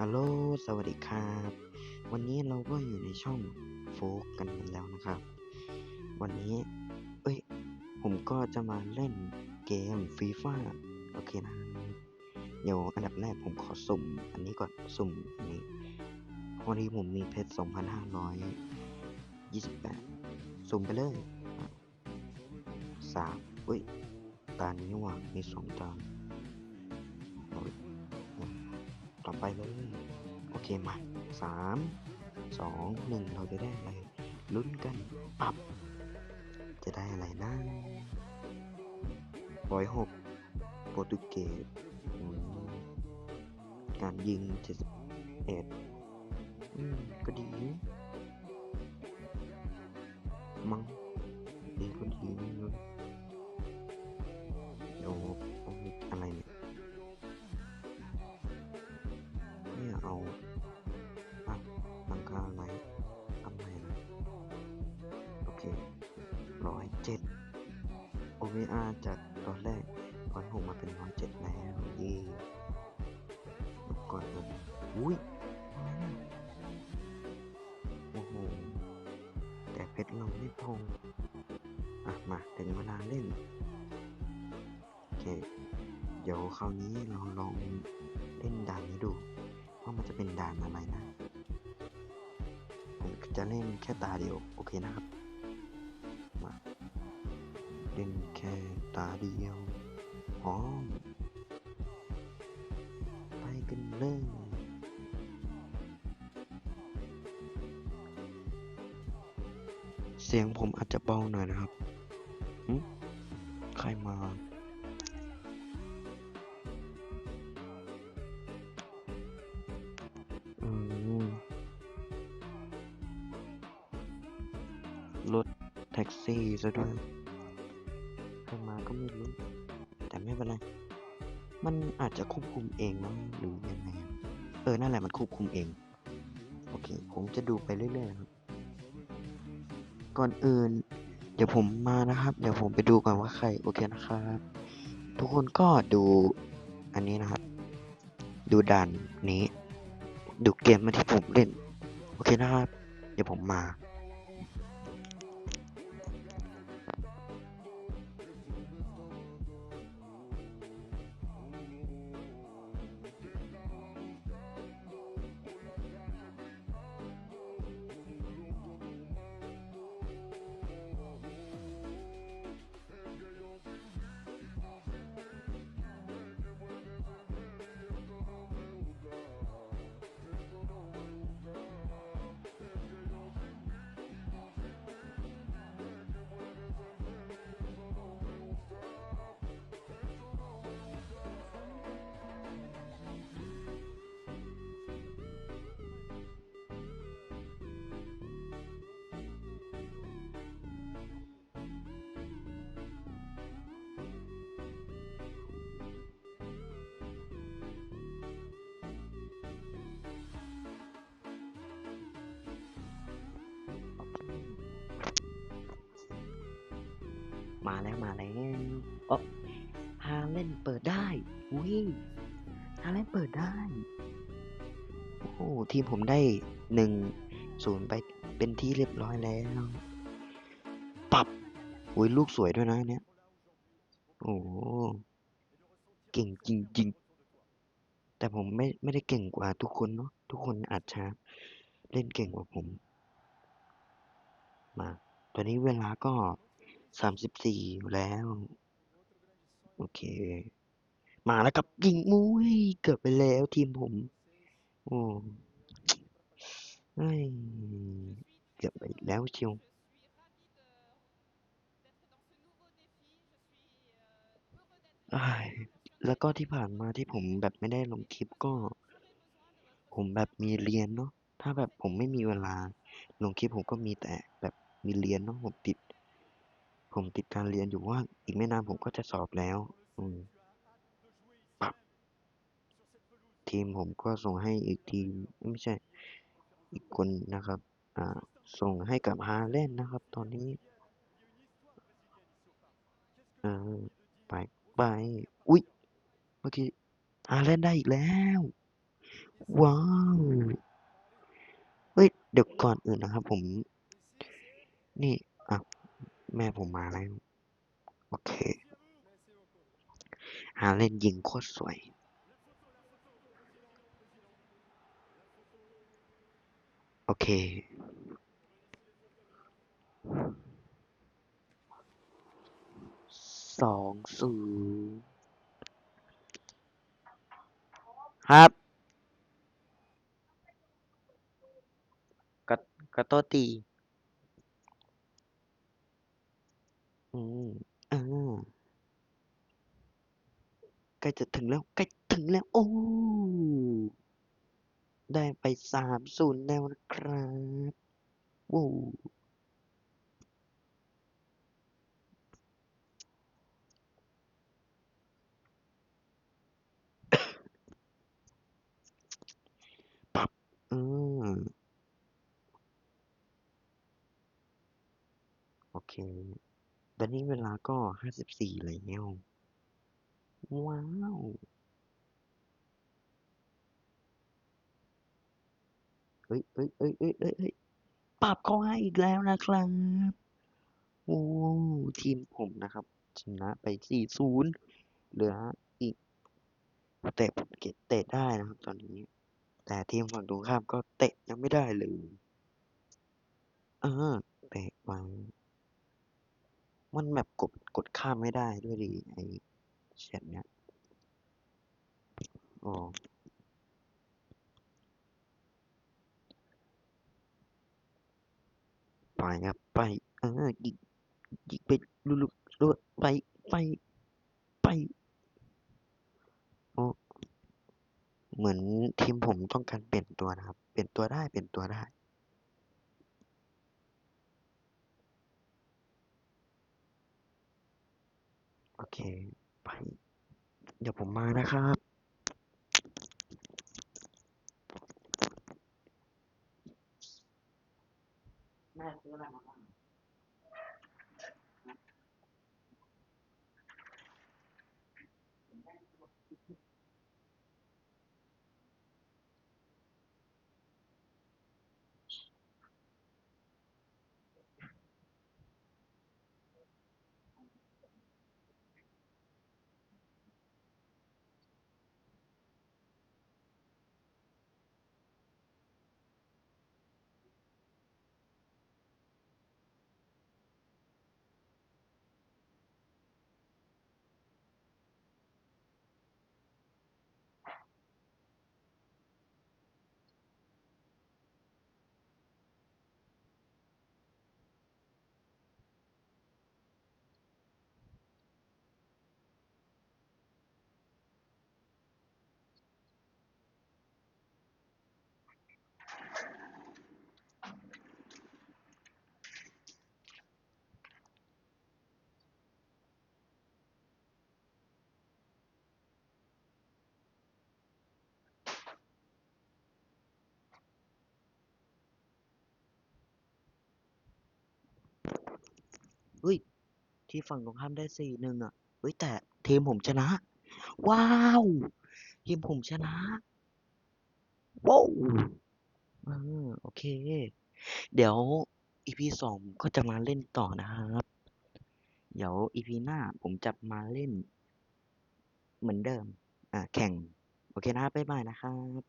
ฮัลโหล สวัสดีครับ วันนี้เราก็อยู่ในช่องโฟกกันแล้วนะครับ วันนี้ เอ้ย ผมก็จะมาเล่นเกมฟีฟ่าโอเคนะ เดี๋ยวอันดับแรกผมขอสุ่ม อันนี้ก่อน สุ่มอันนี้พอดีผมมีเพชร2,528 สุ่มไปเลยสามเอ้ย ตานี้ว่ะมีสองตาเอา ต่อไปเลย โอเคมาสามสองหนึ่งเราจะได้อะไรลุ้นกันปับ จะได้อะไรนะร้อยหกโปรตุเกสการยิงเจ็ดสิบเอ็ดก็ดีนะ ร้อยเจ็ดโ OVR จากตอนแรกงหกมาเป็นน้องเจ็ดแล้วดีดูก่อนนะอุ้ยโอ้โหแต่เพชรเราไม่พงอะมาถึงเวลาเล่น โอเค เดี๋ยวคราวนี้เราลองเล่นด่านนี้ดู ว่ามันจะเป็นด่านอะไรนะ ผมจะเล่นแค่ตาเดียว โอเคนะครับ ค่ตาเดียวพร้อมไปกันเลยเสียงผมอาจจะเบาหน่อยนะครับหึใครมา อืม รถแท็กซี่ซะด้วย ไม่รู้ แต่ไม่เป็นไร มันอาจจะควบคุมเองมั้งหรือยังไง เออ นั่นแหละมันควบคุมเอง โอเค ผมจะดูไปเรื่อยๆครับ ก่อนอื่น เดี๋ยวผมมานะครับ เดี๋ยวผมไปดูก่อนว่าใคร โอเคนะครับ ทุกคนก็ดูอันนี้นะครับ ดูด่านนี้ ดูเกมมาที่ผมเล่น โอเคนะครับ เดี๋ยวผมมา แล้วมาแล้วเออฮาเล่นเปิดได้อุ้ยฮาเล่นเปิดได้โอ้โหทีมผมได้หนึ่งศูนย์ไปเป็นที่เรียบร้อยแล้วปับอุ้ยลูกสวยด้วยนะเนี้ยโอ้โหเก่งจริง ๆ แต่ผมไม่ไม่ได้เก่งกว่าทุกคนเนาะทุกคนอาจจะเล่นเก่งกว่าผม มา ตอนนี้เวลาก็ สามสิบสี่แล้ว โอเค มาแล้วกับยิงมุ้ยเกือบไปแล้วทีมผม โอ้เฮ้ยเกือบไปแล้วเชียวแล้วก็ที่ผ่านมาที่ผมแบบไม่ได้ลงคลิปก็ ผมแบบมีเรียนเนาะถ้าแบบผมไม่มีเวลาลงคลิปผมก็มีแต่แบบมีเรียนเนาะผมติด ผมติดการเรียนอยู่ว่า อีกไม่นานผมก็จะสอบแล้ว อืมปับทีมผมก็ส่งให้อีกทีมไม่ใช่ อีกคนนะครับ อ่า ส่งให้กับฮาเล่นนะครับ ตอนนี้ไปไปอุ๊ยเมื่อกี้ฮาเล่นได้อีกแล้ว ว้าวเฮ้ยเดี๋ยวก่อนอื่นนะครับ ผม นี่อะ แม่ผมมาแล้ว โอเคหาเล่นยิงโคตรสวย โอเค สองศูนย์ครับกระกระโตตี อืมอ่าใกล้จะถึงแล้วใกล้ถึงแล้ว โอ้ ได้ไปสามศูนย์แล้วนะครับโว้ปับอืมโอเค ตอนนี้เวลาก็ห้าสิบสี่แล้วว้าวเอ้ยเอ้ยเอ้ยเอ้ยเอ้ยเอ้ยปรับเขาให้อีกแล้วนะครับโอ้ทีมผมนะครับ ชนะไป4-0เหลืออีก เตะผมเก็บเตะได้นะครับตอนนี้ แต่ทีมฝั่งตรงข้ามก็เตะยังไม่ได้เลย เออเตะไป มันแบบกดกดข้ามไม่ได้ด้วยดิไอ้แชทเนี้ยอ๋อไปครับไปเออยิงยิงไปลุกๆลุไปไปไปโอ้เหมือนทีมผมต้องการเปลี่ยนตัวนะครับ เปลี่ยนตัวได้เปลี่ยนตัวได้ เคไปเดี๋ยวผมมานะครับแม่ซื้ออะไรมาบ้าง ฮ้ย ที่ฝั่งตรงข้ามได้สี่หนึ่งอะ เฮ้ย แต่ทีมผมชนะ ว้าว ทีมผมชนะ ว้าวเออโอเค เดี๋ยว EP สองก็จะมาเล่นต่อนะครับ เดี๋ยว EP หน้าผมจะมาเล่น เหมือนเดิม อ่า แข่ง โอเคนะครับบ๊ายบายนะครับ